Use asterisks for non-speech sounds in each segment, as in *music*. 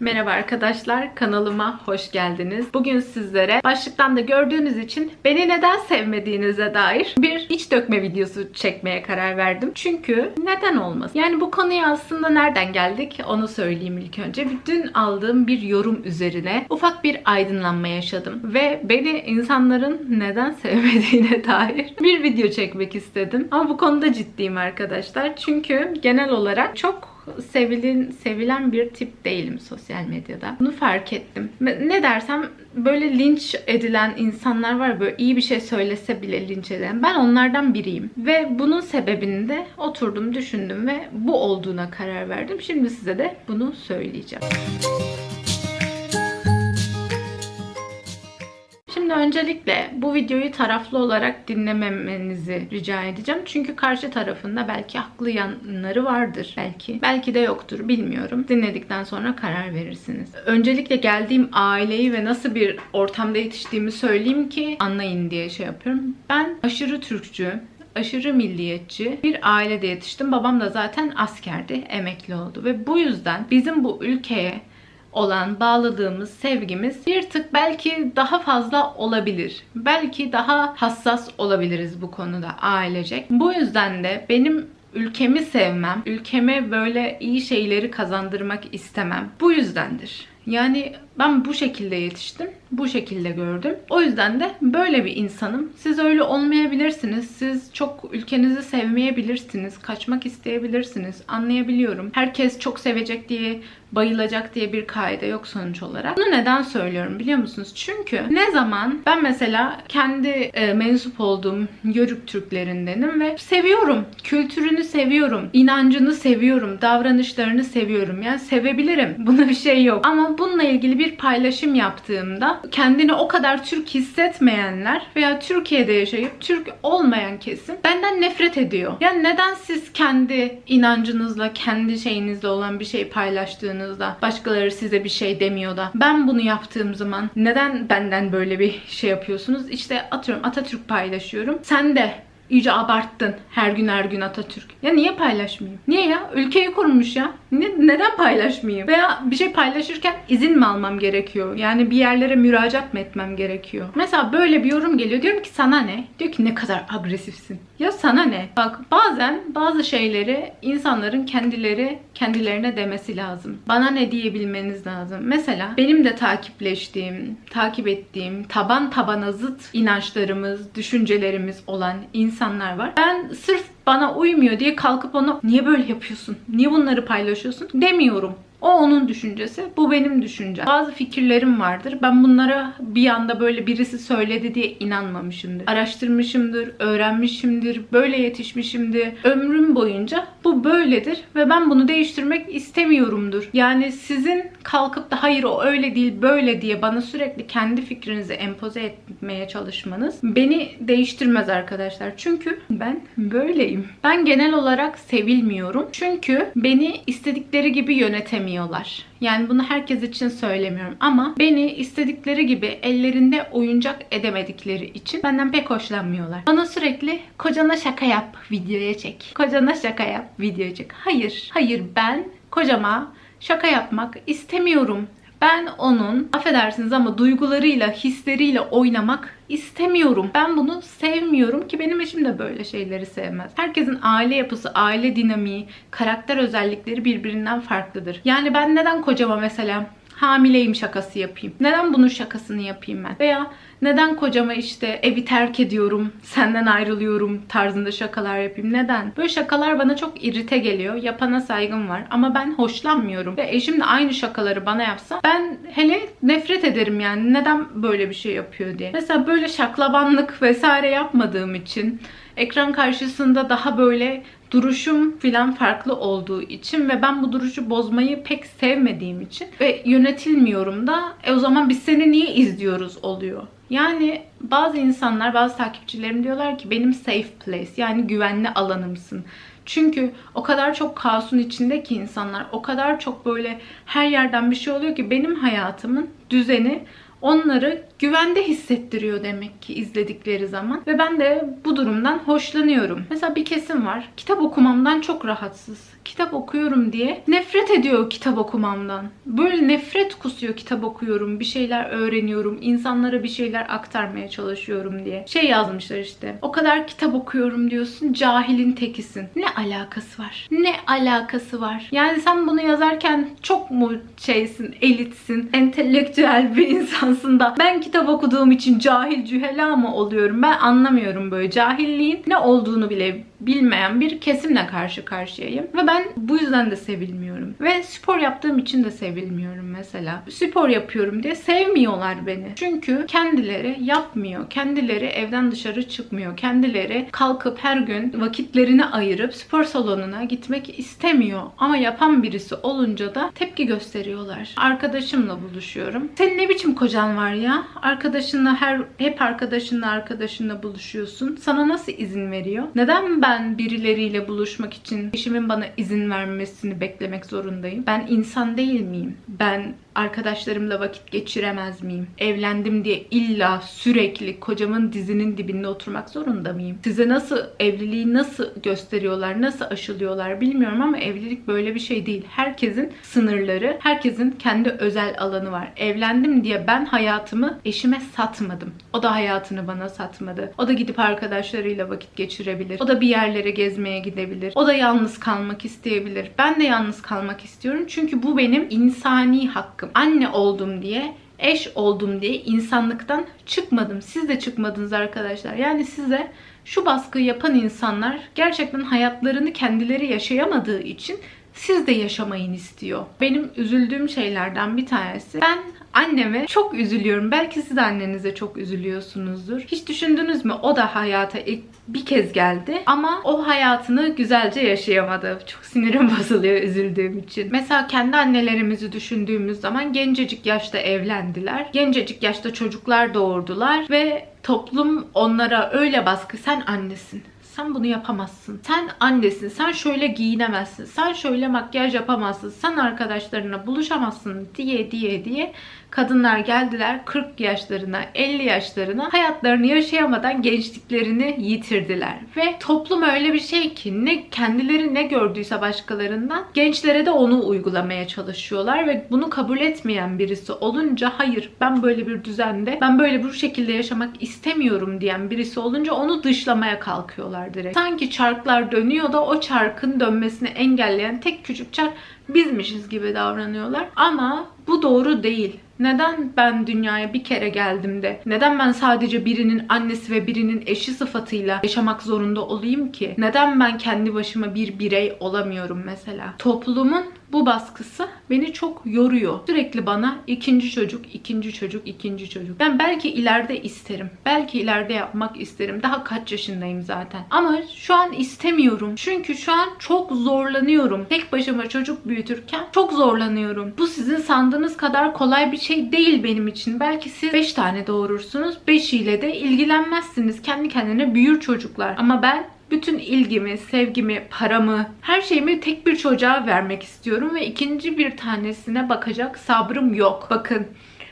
Merhaba arkadaşlar, kanalıma hoş geldiniz. Bugün sizlere başlıktan da gördüğünüz için beni neden sevmediğinize dair bir iç dökme videosu çekmeye karar verdim. Çünkü neden olmaz? Yani bu konuya aslında nereden geldik onu söyleyeyim ilk önce. Dün aldığım bir yorum üzerine ufak bir aydınlanma yaşadım. Ve beni insanların neden sevmediğine *laughs* dair bir video çekmek istedim. Ama bu konuda ciddiyim arkadaşlar. Çünkü genel olarak çok sevilin sevilen bir tip değilim sosyal medyada. Bunu fark ettim. Ne dersem böyle linç edilen insanlar var böyle iyi bir şey söylese bile linç eden. Ben onlardan biriyim. Ve bunun sebebini de oturdum, düşündüm ve bu olduğuna karar verdim. Şimdi size de bunu söyleyeceğim. Şimdi öncelikle bu videoyu taraflı olarak dinlememenizi rica edeceğim. Çünkü karşı tarafında belki haklı yanları vardır belki. Belki de yoktur bilmiyorum. Dinledikten sonra karar verirsiniz. Öncelikle geldiğim aileyi ve nasıl bir ortamda yetiştiğimi söyleyeyim ki anlayın diye şey yapıyorum. Ben aşırı Türkçü, aşırı milliyetçi bir ailede yetiştim. Babam da zaten askerdi, emekli oldu ve bu yüzden bizim bu ülkeye olan bağladığımız sevgimiz bir tık belki daha fazla olabilir. Belki daha hassas olabiliriz bu konuda ailecek. Bu yüzden de benim ülkemi sevmem, ülkeme böyle iyi şeyleri kazandırmak istemem. Bu yüzdendir. Yani ben bu şekilde yetiştim. Bu şekilde gördüm. O yüzden de böyle bir insanım. Siz öyle olmayabilirsiniz. Siz çok ülkenizi sevmeyebilirsiniz. Kaçmak isteyebilirsiniz. Anlayabiliyorum. Herkes çok sevecek diye, bayılacak diye bir kaide yok sonuç olarak. Bunu neden söylüyorum biliyor musunuz? Çünkü ne zaman ben mesela kendi e, mensup olduğum Yörük Türklerindenim ve seviyorum. Kültürünü seviyorum. inancını seviyorum. Davranışlarını seviyorum. Yani sevebilirim. *laughs* Buna bir şey yok. Ama bununla ilgili bir paylaşım yaptığımda kendini o kadar Türk hissetmeyenler veya Türkiye'de yaşayıp Türk olmayan kesim benden nefret ediyor. Yani neden siz kendi inancınızla, kendi şeyinizle olan bir şey paylaştığınızda başkaları size bir şey demiyor da ben bunu yaptığım zaman neden benden böyle bir şey yapıyorsunuz? İşte atıyorum Atatürk paylaşıyorum. Sen de iyice abarttın. Her gün her gün Atatürk. Ya niye paylaşmayayım? Niye ya? Ülkeyi kurmuş ya. Ne, neden paylaşmayayım? Veya bir şey paylaşırken izin mi almam gerekiyor? Yani bir yerlere müracaat mı etmem gerekiyor? Mesela böyle bir yorum geliyor. Diyorum ki sana ne? Diyor ki ne kadar agresifsin. Ya sana ne? Bak bazen bazı şeyleri insanların kendileri kendilerine demesi lazım. Bana ne diyebilmeniz lazım. Mesela benim de takipleştiğim, takip ettiğim, taban tabana zıt inançlarımız, düşüncelerimiz olan insanlar var. Ben sırf bana uymuyor diye kalkıp ona niye böyle yapıyorsun? Niye bunları paylaşıyorsun? demiyorum. O onun düşüncesi, bu benim düşüncem. Bazı fikirlerim vardır. Ben bunlara bir anda böyle birisi söyledi diye inanmamışımdır. Araştırmışımdır, öğrenmişimdir, böyle yetişmişimdir. Ömrüm boyunca bu böyledir ve ben bunu değiştirmek istemiyorumdur. Yani sizin kalkıp da hayır o öyle değil böyle diye bana sürekli kendi fikrinizi empoze etmeye çalışmanız beni değiştirmez arkadaşlar. Çünkü ben böyleyim. Ben genel olarak sevilmiyorum. Çünkü beni istedikleri gibi yönetemiyorlar. Yani bunu herkes için söylemiyorum ama beni istedikleri gibi ellerinde oyuncak edemedikleri için benden pek hoşlanmıyorlar. Bana sürekli kocana şaka yap, videoya çek. Kocana şaka yap, videoya çek. Hayır, hayır ben kocama şaka yapmak istemiyorum. Ben onun affedersiniz ama duygularıyla, hisleriyle oynamak istemiyorum. Ben bunu sevmiyorum ki benim eşim de böyle şeyleri sevmez. Herkesin aile yapısı, aile dinamiği, karakter özellikleri birbirinden farklıdır. Yani ben neden kocama mesela hamileyim şakası yapayım? Neden bunun şakasını yapayım ben? Veya neden kocama işte evi terk ediyorum, senden ayrılıyorum tarzında şakalar yapayım? Neden? Böyle şakalar bana çok irite geliyor. Yapana saygım var ama ben hoşlanmıyorum. Ve eşim de aynı şakaları bana yapsa ben hele nefret ederim yani. Neden böyle bir şey yapıyor diye. Mesela böyle şaklabanlık vesaire yapmadığım için ekran karşısında daha böyle duruşum filan farklı olduğu için ve ben bu duruşu bozmayı pek sevmediğim için ve yönetilmiyorum da e o zaman biz seni niye izliyoruz oluyor. Yani bazı insanlar, bazı takipçilerim diyorlar ki benim safe place yani güvenli alanımsın. Çünkü o kadar çok kaosun içinde ki insanlar, o kadar çok böyle her yerden bir şey oluyor ki benim hayatımın düzeni onları güvende hissettiriyor demek ki izledikleri zaman. Ve ben de bu durumdan hoşlanıyorum. Mesela bir kesim var. Kitap okumamdan çok rahatsız. Kitap okuyorum diye nefret ediyor kitap okumamdan. Böyle nefret kusuyor kitap okuyorum, bir şeyler öğreniyorum, insanlara bir şeyler aktarmaya çalışıyorum diye. Şey yazmışlar işte. O kadar kitap okuyorum diyorsun, cahilin tekisin. Ne alakası var? Ne alakası var? Yani sen bunu yazarken çok mu şeysin, elitsin, entelektüel bir insansın da ben kitap okuduğum için cahil cühela mı oluyorum? Ben anlamıyorum böyle cahilliğin ne olduğunu bile bilmeyen bir kesimle karşı karşıyayım. Ve ben bu yüzden de sevilmiyorum. Ve spor yaptığım için de sevilmiyorum mesela. Spor yapıyorum diye sevmiyorlar beni. Çünkü kendileri yapmıyor. Kendileri evden dışarı çıkmıyor. Kendileri kalkıp her gün vakitlerini ayırıp spor salonuna gitmek istemiyor. Ama yapan birisi olunca da tepki gösteriyorlar. Arkadaşımla buluşuyorum. Senin ne biçim kocan var ya? Arkadaşınla her hep arkadaşınla arkadaşınla buluşuyorsun. Sana nasıl izin veriyor? Neden ben birileriyle buluşmak için eşimin bana izin vermesini beklemek zorundayım? Ben insan değil miyim? Ben arkadaşlarımla vakit geçiremez miyim? Evlendim diye illa sürekli kocamın dizinin dibinde oturmak zorunda mıyım? Size nasıl evliliği nasıl gösteriyorlar, nasıl aşılıyorlar bilmiyorum ama evlilik böyle bir şey değil. Herkesin sınırları, herkesin kendi özel alanı var. Evlendim diye ben hayatımı eşime satmadım. O da hayatını bana satmadı. O da gidip arkadaşlarıyla vakit geçirebilir. O da bir yerlere gezmeye gidebilir. O da yalnız kalmak isteyebilir. Ben de yalnız kalmak istiyorum. Çünkü bu benim insani hakkım. Anne oldum diye eş oldum diye insanlıktan çıkmadım. Siz de çıkmadınız arkadaşlar. Yani size şu baskıyı yapan insanlar gerçekten hayatlarını kendileri yaşayamadığı için siz de yaşamayın istiyor. Benim üzüldüğüm şeylerden bir tanesi. Ben anneme çok üzülüyorum. Belki siz annenize çok üzülüyorsunuzdur. Hiç düşündünüz mü? O da hayata ilk bir kez geldi ama o hayatını güzelce yaşayamadı. Çok sinirim *laughs* bozuluyor üzüldüğüm için. Mesela kendi annelerimizi düşündüğümüz zaman gencecik yaşta evlendiler. Gencecik yaşta çocuklar doğurdular ve toplum onlara öyle baskı sen annesin sen bunu yapamazsın. Sen annesin. Sen şöyle giyinemezsin. Sen şöyle makyaj yapamazsın. Sen arkadaşlarına buluşamazsın diye diye diye kadınlar geldiler 40 yaşlarına, 50 yaşlarına hayatlarını yaşayamadan gençliklerini yitirdiler. Ve toplum öyle bir şey ki ne kendileri ne gördüyse başkalarından gençlere de onu uygulamaya çalışıyorlar ve bunu kabul etmeyen birisi olunca hayır ben böyle bir düzende ben böyle bu şekilde yaşamak istemiyorum diyen birisi olunca onu dışlamaya kalkıyorlar direkt. Sanki çarklar dönüyor da o çarkın dönmesini engelleyen tek küçük çark bizmişiz gibi davranıyorlar. Ama bu doğru değil. Neden ben dünyaya bir kere geldim de neden ben sadece birinin annesi ve birinin eşi sıfatıyla yaşamak zorunda olayım ki? Neden ben kendi başıma bir birey olamıyorum mesela? Toplumun bu baskısı beni çok yoruyor. Sürekli bana ikinci çocuk, ikinci çocuk, ikinci çocuk. Ben belki ileride isterim. Belki ileride yapmak isterim. Daha kaç yaşındayım zaten. Ama şu an istemiyorum. Çünkü şu an çok zorlanıyorum. Tek başıma çocuk büyütürken çok zorlanıyorum. Bu sizin sandığınız kadar kolay bir şey değil benim için. Belki siz 5 tane doğurursunuz. 5'iyle de ilgilenmezsiniz. Kendi kendine büyür çocuklar. Ama ben bütün ilgimi, sevgimi, paramı, her şeyimi tek bir çocuğa vermek istiyorum ve ikinci bir tanesine bakacak sabrım yok. Bakın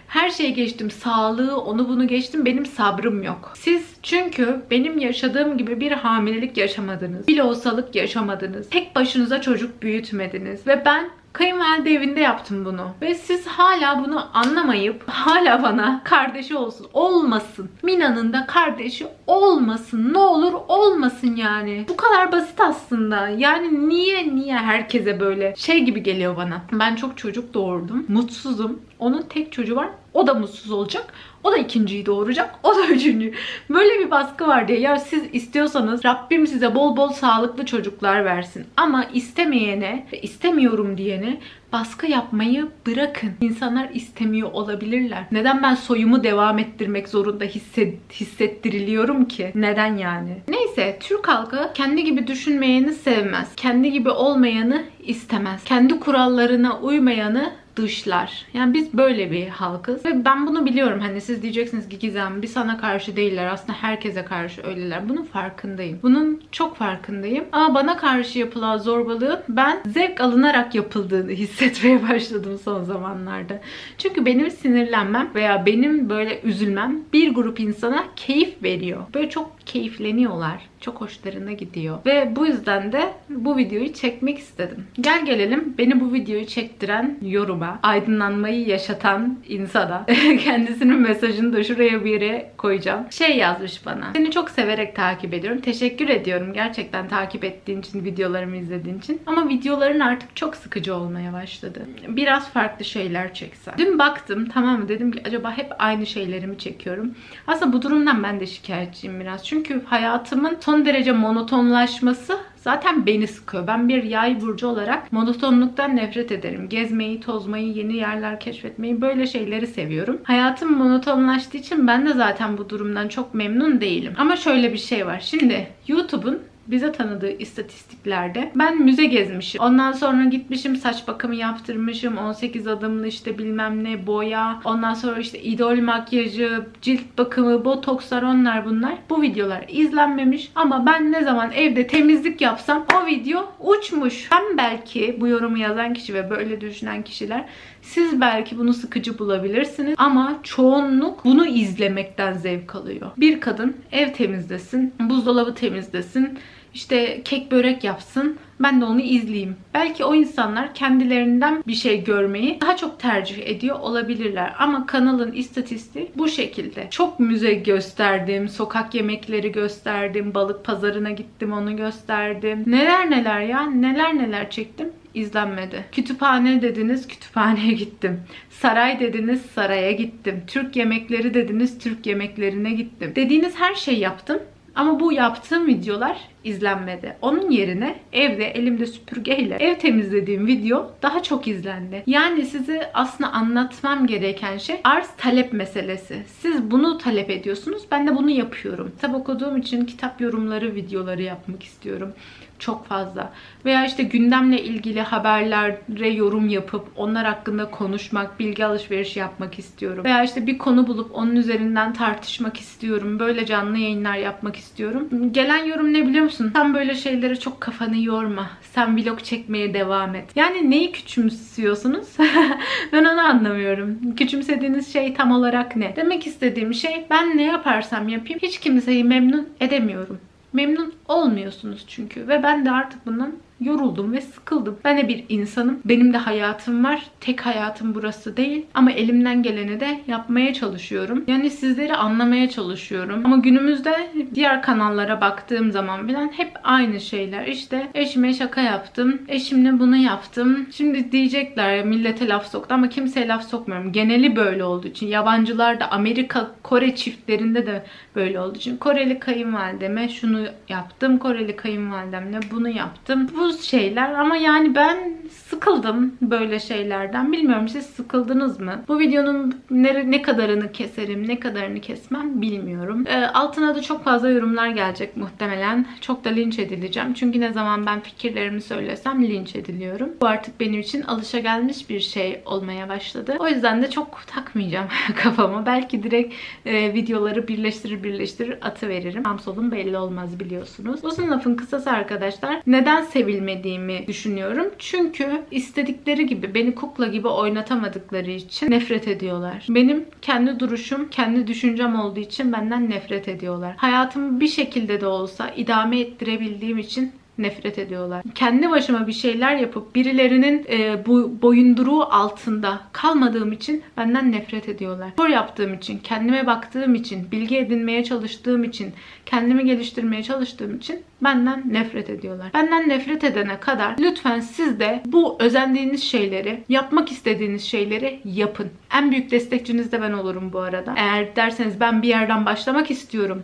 her şeyi geçtim. Sağlığı, onu bunu geçtim. Benim sabrım yok. Siz çünkü benim yaşadığım gibi bir hamilelik yaşamadınız. Bir lohusalık yaşamadınız. Tek başınıza çocuk büyütmediniz. Ve ben Kayınvalide evinde yaptım bunu. Ve siz hala bunu anlamayıp hala bana kardeşi olsun. Olmasın. Mina'nın da kardeşi olmasın. Ne olur olmasın yani. Bu kadar basit aslında. Yani niye niye herkese böyle şey gibi geliyor bana. Ben çok çocuk doğurdum. Mutsuzum. Onun tek çocuğu var. O da mutsuz olacak. O da ikinciyi doğuracak. O da üçüncü. Böyle bir baskı var diye. Ya siz istiyorsanız Rabbim size bol bol sağlıklı çocuklar versin. Ama istemeyene ve istemiyorum diyene baskı yapmayı bırakın. İnsanlar istemiyor olabilirler. Neden ben soyumu devam ettirmek zorunda hisset, hissettiriliyorum ki? Neden yani? Neyse Türk halkı kendi gibi düşünmeyeni sevmez. Kendi gibi olmayanı istemez. Kendi kurallarına uymayanı dışlar. Yani biz böyle bir halkız. Ve ben bunu biliyorum. Hani siz diyeceksiniz ki Gizem bir sana karşı değiller. Aslında herkese karşı öyleler. Bunun farkındayım. Bunun çok farkındayım. Ama bana karşı yapılan zorbalığın ben zevk alınarak yapıldığını *laughs* hissetmeye başladım son zamanlarda. Çünkü benim sinirlenmem veya benim böyle üzülmem bir grup insana keyif veriyor. Böyle çok keyifleniyorlar. Çok hoşlarına gidiyor. Ve bu yüzden de bu videoyu çekmek istedim. Gel gelelim beni bu videoyu çektiren yoruma, aydınlanmayı yaşatan insana. *laughs* Kendisinin mesajını da şuraya bir yere koyacağım. Şey yazmış bana. Seni çok severek takip ediyorum. Teşekkür ediyorum gerçekten takip ettiğin için, videolarımı izlediğin için. Ama videoların artık çok sıkıcı olmaya başladı. Biraz farklı şeyler çeksen. Dün baktım tamam mı dedim ki acaba hep aynı şeyleri mi çekiyorum? Aslında bu durumdan ben de şikayetçiyim biraz. Çünkü hayatımın son derece monotonlaşması zaten beni sıkıyor. Ben bir yay burcu olarak monotonluktan nefret ederim. Gezmeyi, tozmayı, yeni yerler keşfetmeyi böyle şeyleri seviyorum. Hayatım monotonlaştığı için ben de zaten bu durumdan çok memnun değilim. Ama şöyle bir şey var. Şimdi YouTube'un bize tanıdığı istatistiklerde ben müze gezmişim. Ondan sonra gitmişim saç bakımı yaptırmışım. 18 adımlı işte bilmem ne boya. Ondan sonra işte idol makyajı, cilt bakımı, botokslar onlar bunlar. Bu videolar izlenmemiş ama ben ne zaman evde temizlik yapsam o video uçmuş. Ben belki bu yorumu yazan kişi ve böyle düşünen kişiler siz belki bunu sıkıcı bulabilirsiniz ama çoğunluk bunu izlemekten zevk alıyor. Bir kadın ev temizlesin, buzdolabı temizlesin, işte kek börek yapsın. Ben de onu izleyeyim. Belki o insanlar kendilerinden bir şey görmeyi daha çok tercih ediyor olabilirler. Ama kanalın istatistiği bu şekilde. Çok müze gösterdim, sokak yemekleri gösterdim, balık pazarına gittim onu gösterdim. Neler neler ya, neler neler çektim izlenmedi. Kütüphane dediniz, kütüphaneye gittim. Saray dediniz, saraya gittim. Türk yemekleri dediniz, Türk yemeklerine gittim. Dediğiniz her şeyi yaptım. Ama bu yaptığım videolar izlenmedi. Onun yerine evde elimde süpürgeyle ev temizlediğim video daha çok izlendi. Yani size aslında anlatmam gereken şey arz talep meselesi. Siz bunu talep ediyorsunuz. Ben de bunu yapıyorum. Kitap okuduğum için kitap yorumları videoları yapmak istiyorum çok fazla. Veya işte gündemle ilgili haberlere yorum yapıp onlar hakkında konuşmak, bilgi alışverişi yapmak istiyorum. Veya işte bir konu bulup onun üzerinden tartışmak istiyorum. Böyle canlı yayınlar yapmak istiyorum. Gelen yorum ne biliyor musun? Sen böyle şeylere çok kafanı yorma. Sen vlog çekmeye devam et. Yani neyi küçümsüyorsunuz? *laughs* ben onu anlamıyorum. Küçümsediğiniz şey tam olarak ne? Demek istediğim şey ben ne yaparsam yapayım hiç kimseyi memnun edemiyorum. Memnun olmuyorsunuz çünkü ve ben de artık bundan yoruldum ve sıkıldım. Ben de bir insanım. Benim de hayatım var. Tek hayatım burası değil. Ama elimden geleni de yapmaya çalışıyorum. Yani sizleri anlamaya çalışıyorum. Ama günümüzde diğer kanallara baktığım zaman bilen hep aynı şeyler. İşte eşime şaka yaptım. Eşimle bunu yaptım. Şimdi diyecekler millete laf soktu ama kimseye laf sokmuyorum. Geneli böyle olduğu için. Yabancılar da Amerika, Kore çiftlerinde de böyle olduğu için. Koreli kayınvalideme şunu yaptım. Koreli kayınvalidemle bunu yaptım. Bu şeyler ama yani ben sıkıldım böyle şeylerden. Bilmiyorum siz sıkıldınız mı? Bu videonun ne, ne kadarını keserim, ne kadarını kesmem bilmiyorum. E, altına da çok fazla yorumlar gelecek muhtemelen. Çok da linç edileceğim. Çünkü ne zaman ben fikirlerimi söylesem linç ediliyorum. Bu artık benim için alışagelmiş bir şey olmaya başladı. O yüzden de çok takmayacağım *laughs* kafama. Belki direkt e, videoları birleştirir birleştirir atı veririm. Tam solun belli olmaz biliyorsunuz. Uzun lafın kısası arkadaşlar. Neden sevilmediğimi düşünüyorum. Çünkü istedikleri gibi beni kukla gibi oynatamadıkları için nefret ediyorlar. Benim kendi duruşum, kendi düşüncem olduğu için benden nefret ediyorlar. Hayatımı bir şekilde de olsa idame ettirebildiğim için nefret ediyorlar. Kendi başıma bir şeyler yapıp birilerinin e, bu boyunduruğu altında kalmadığım için benden nefret ediyorlar. Spor yaptığım için, kendime baktığım için, bilgi edinmeye çalıştığım için, kendimi geliştirmeye çalıştığım için benden nefret ediyorlar. Benden nefret edene kadar lütfen siz de bu özendiğiniz şeyleri, yapmak istediğiniz şeyleri yapın. En büyük destekçiniz de ben olurum bu arada. Eğer derseniz ben bir yerden başlamak istiyorum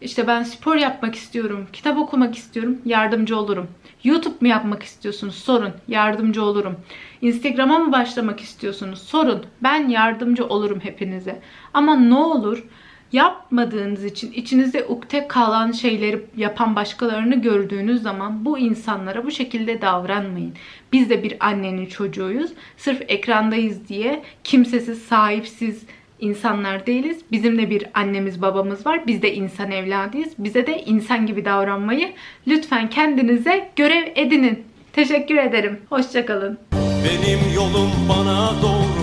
işte ben spor yapmak istiyorum, kitap okumak istiyorum, yardımcı olurum. YouTube mu yapmak istiyorsunuz? Sorun, yardımcı olurum. Instagram'a mı başlamak istiyorsunuz? Sorun, ben yardımcı olurum hepinize. Ama ne olur Yapmadığınız için içinizde ukde kalan şeyleri yapan başkalarını gördüğünüz zaman bu insanlara bu şekilde davranmayın. Biz de bir annenin çocuğuyuz. Sırf ekrandayız diye kimsesiz, sahipsiz insanlar değiliz. Bizim de bir annemiz babamız var. Biz de insan evladıyız. Bize de insan gibi davranmayı lütfen kendinize görev edinin. Teşekkür ederim. Hoşçakalın. Benim yolum bana doğru